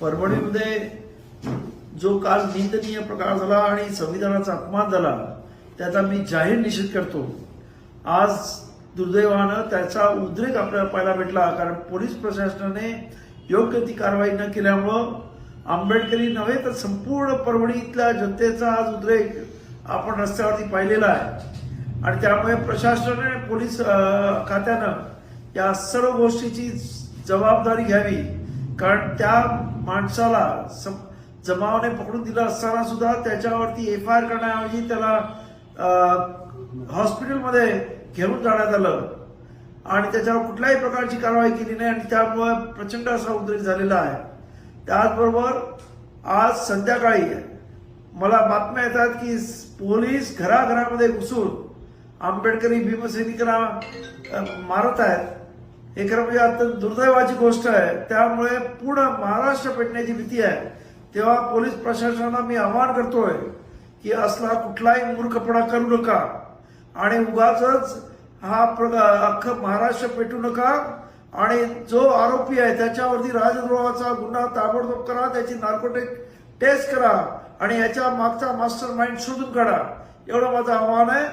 परभणीमध्ये जो काल निंदनीय प्रकार झाला आणि संविधानाचा अपमान झाला त्याचा मी जाहीर निषेध करतो. आज दुर्दैवानं त्याचा उद्रेक आपल्याला पाहायला भेटला कारण पोलीस प्रशासनाने योग्य ती कारवाई न केल्यामुळं आंबेडकरी नव्हे तर संपूर्ण परभणीतल्या जनतेचा आज उद्रेक आपण रस्त्यावरती पाहिलेला आहे. आणि त्यामुळे प्रशासनाने पोलीस खात्यानं या सर्व गोष्टीची जबाबदारी घ्यावी. कारण त्या माणसाला सम- जमावाने पकडून दिलं असताना सुद्धा त्याच्यावरती एफ आय आर करण्याऐवजी त्याला हॉस्पिटलमध्ये घेऊन जाण्यात आलं. आणि त्याच्यावर कुठल्याही प्रकारची कारवाई केली नाही आणि त्यामुळे प्रचंड असा उद्रेक झालेला आहे. त्याचबरोबर आज संध्याकाळी मला बातम्या येतात की पोलीस घराघरामध्ये घुसून आंबेडकरी भीमसैनिकांना मारत आहेत. हे खरं म्हणजे अत्यंत दुर्दैवाची गोष्ट आहे. त्यामुळे पूर्ण महाराष्ट्र पेटण्याची भीती आहे. तेव्हा पोलीस प्रशासनाला मी आवाहन करतोय की असला कुठलाही मूर्खपणा करू नका. आणि उगाच हा प्र- अख्खं महाराष्ट्र पेटू नका. आणि जो आरोपी आहे त्याच्यावरती राजद्रोहाचा गुन्हा ताबडतोब करा त्याची नार्कोटिक टेस्ट करा आणि याच्या मागचा मास्टर माइंड शोधून काढा. एवढं माझं आव्हान आहे.